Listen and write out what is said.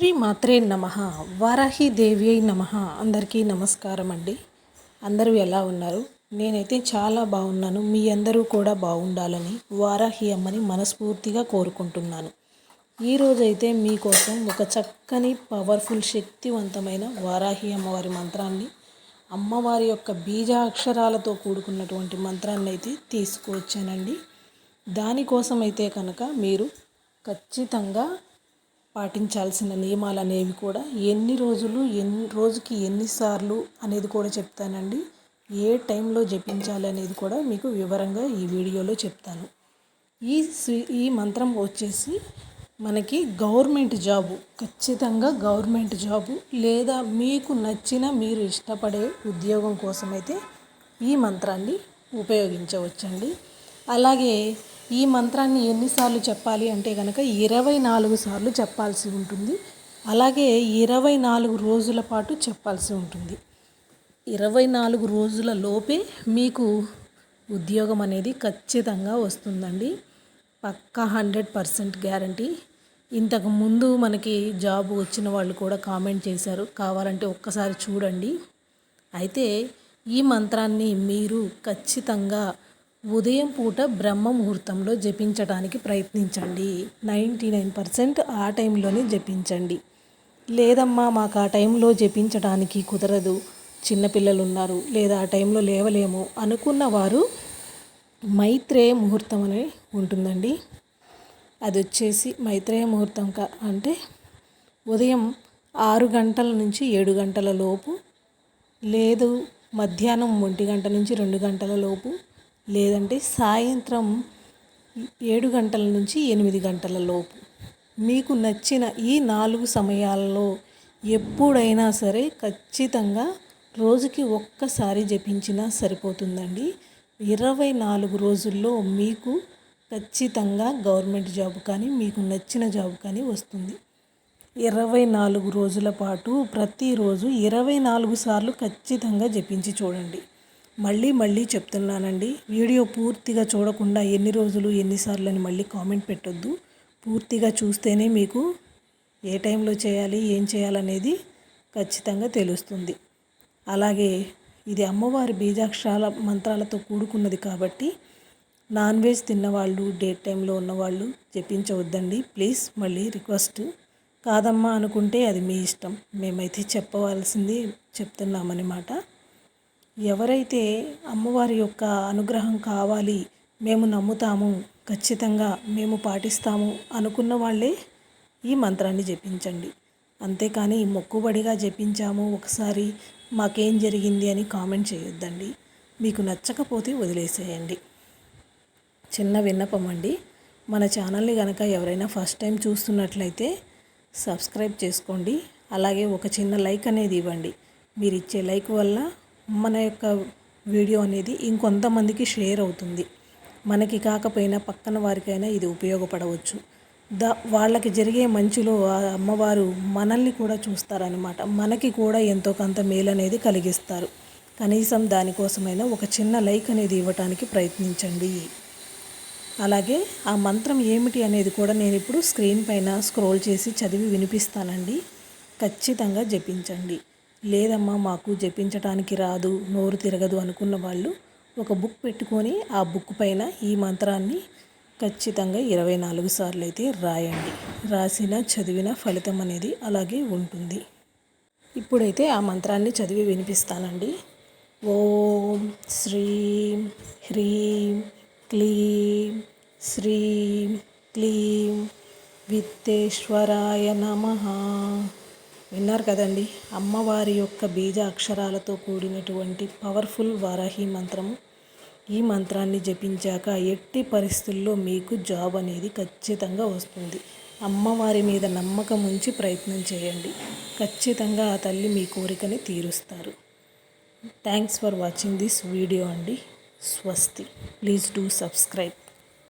శ్రీ మాత్రే నమ వారాహి దేవి అయి నమ. అందరికీ నమస్కారం అండి. అందరూ ఎలా ఉన్నారు? నేనైతే చాలా బాగున్నాను. మీ అందరూ కూడా బాగుండాలని వారాహి అమ్మని మనస్ఫూర్తిగా కోరుకుంటున్నాను. ఈరోజైతే మీకోసం ఒక చక్కని పవర్ఫుల్ శక్తివంతమైన వారాహి అమ్మవారి మంత్రాన్ని అమ్మవారి యొక్క బీజాక్షరాలతో కూడుకున్నటువంటి మంత్రాన్ని అయితే తీసుకువచ్చానండి. దానికోసం అయితే కనుక మీరు ఖచ్చితంగా పాటించాల్సిన నియమాలు అనేవి కూడా ఎన్ని రోజులు ఎన్ని రోజుకి ఎన్నిసార్లు అనేది కూడా చెప్తానండి. ఏ టైంలో జపించాలి అనేది కూడా మీకు వివరంగా ఈ వీడియోలో చెప్తాను. ఈ ఈ మంత్రం వచ్చేసి మనకి గవర్నమెంట్ జాబు ఖచ్చితంగా గవర్నమెంట్ జాబు లేదా మీకు నచ్చిన మీరు ఇష్టపడే ఉద్యోగం కోసమైతే ఈ మంత్రాన్ని ఉపయోగించవచ్చండి. అలాగే ఈ మంత్రాన్ని ఎన్నిసార్లు చెప్పాలి అంటే కనుక ఇరవై నాలుగు సార్లు చెప్పాల్సి ఉంటుంది. అలాగే ఇరవై నాలుగు రోజుల పాటు చెప్పాల్సి ఉంటుంది. ఇరవై నాలుగు రోజుల లోపే మీకు ఉద్యోగం అనేది ఖచ్చితంగా వస్తుందండి. పక్కా హండ్రెడ్ పర్సెంట్ గ్యారంటీ. ఇంతకు ముందు మనకి జాబ్ వచ్చిన వాళ్ళు కూడా కామెంట్ చేశారు. కావాలంటే ఒక్కసారి చూడండి. అయితే ఈ మంత్రాన్ని మీరు ఖచ్చితంగా ఉదయం పూట బ్రహ్మ ముహూర్తంలో జపించడానికి ప్రయత్నించండి. నైంటీ నైన్ పర్సెంట్ ఆ టైంలోనే జపించండి. లేదమ్మా మాకు ఆ టైంలో జపించడానికి కుదరదు. చిన్నపిల్లలు ఉన్నారు లేదా ఆ టైంలో లేవలేము అనుకున్న వారు మైత్రేయ ముహూర్తం అని ఉంటుందండి. అది వచ్చేసి మైత్రేయ ముహూర్తం అంటే ఉదయం ఆరు గంటల నుంచి ఏడు గంటల లోపు లేదు మధ్యాహ్నం ఒంటి గంట నుంచి రెండు గంటల లోపు లేదంటే సాయంత్రం ఏడు గంటల నుంచి ఎనిమిది గంటల లోపు. మీకు నచ్చిన ఈ నాలుగు సమయాల్లో ఎప్పుడైనా సరే ఖచ్చితంగా రోజుకి ఒక్కసారి జపించినా సరిపోతుందండి. ఇరవై నాలుగు రోజుల్లో మీకు ఖచ్చితంగా గవర్నమెంట్ జాబ్ కానీ మీకు నచ్చిన జాబ్ కానీ వస్తుంది. ఇరవై నాలుగు రోజుల పాటు ప్రతిరోజు ఇరవై నాలుగు సార్లు ఖచ్చితంగా జపించి చూడండి. మళ్ళీ మళ్ళీ చెప్తున్నానండి. వీడియో పూర్తిగా చూడకుండా ఎన్ని రోజులు ఎన్నిసార్లు అని మళ్ళీ కామెంట్ పెట్టొద్దు. పూర్తిగా చూస్తేనే మీకు ఏ టైంలో చేయాలి ఏం చేయాలనేది ఖచ్చితంగా తెలుస్తుంది. అలాగే ఇది అమ్మవారి బీజాక్షరాల మంత్రాలతో కూడుకున్నది కాబట్టి నాన్ వెజ్ తిన్నవాళ్ళు డేట్ టైంలో ఉన్నవాళ్ళు చెప్పించవద్దండి ప్లీజ్ మళ్ళీ రిక్వెస్ట్. కాదమ్మా అనుకుంటే అది మీ ఇష్టం. మేమైతే చెప్పవలసింది చెప్తున్నామన్నమాట. ఎవరైతే అమ్మవారి యొక్క అనుగ్రహం కావాలి మేము నమ్ముతాము ఖచ్చితంగా మేము పాటిస్తాము అనుకున్న వాళ్ళే ఈ మంత్రాన్ని జపించండి. అంతేకాని మొక్కుబడిగా జపించాము ఒకసారి మాకేం జరిగింది అని కామెంట్ చేయొద్దండి. మీకు నచ్చకపోతే వదిలేసేయండి. చిన్న విన్నపం అండి. మన ఛానల్ని కనుక ఎవరైనా ఫస్ట్ టైం చూస్తున్నట్లయితే సబ్స్క్రైబ్ చేసుకోండి. అలాగే ఒక చిన్న లైక్ అనేది ఇవ్వండి. మీరు ఇచ్చే లైక్ వల్ల మన యొక్క వీడియో అనేది ఇంకొంతమందికి షేర్ అవుతుంది. మనకి కాకపోయినా పక్కన వారికైనా ఇది ఉపయోగపడవచ్చు. ద వాళ్ళకి జరిగే మంచిలో అమ్మవారు మనల్ని కూడా చూస్తారనమాట మనకి కూడా ఎంతో కొంత మేలు అనేది కలిగిస్తారు. కనీసం దానికోసమైనా ఒక చిన్న లైక్ అనేది ఇవ్వటానికి ప్రయత్నించండి. అలాగే ఆ మంత్రం ఏమిటి అనేది కూడా నేను ఇప్పుడు స్క్రీన్ పైన స్క్రోల్ చేసి చదివి వినిపిస్తానండి. ఖచ్చితంగా జపించండి. లేదమ్మా మాకు జపించటానికి రాదు నోరు తిరగదు అనుకున్న వాళ్ళు ఒక బుక్ పెట్టుకొని ఆ బుక్ పైన ఈ మంత్రాన్ని ఖచ్చితంగా ఇరవై నాలుగు సార్లు అయితే రాయండి. రాసిన చదివిన ఫలితం అనేది అలాగే ఉంటుంది. ఇప్పుడైతే ఆ మంత్రాన్ని చదివి వినిపిస్తానండి. ఓం శ్రీం హ్రీం క్లీం శ్రీం క్లీం విత్తేశ్వరాయ నమ. విన్నారు కదండి. అమ్మవారి యొక్క బీజ అక్షరాలతో కూడినటువంటి పవర్ఫుల్ వారాహి మంత్రము. ఈ మంత్రాన్ని జపించాక ఎట్టి పరిస్థితుల్లో మీకు జాబ్ అనేది ఖచ్చితంగా వస్తుంది. అమ్మవారి మీద నమ్మకం ఉంచి ప్రయత్నం చేయండి. ఖచ్చితంగా ఆ తల్లి మీ కోరికని తీరుస్తారు. Thanks for watching this video అండి. స్వస్తి. Please do subscribe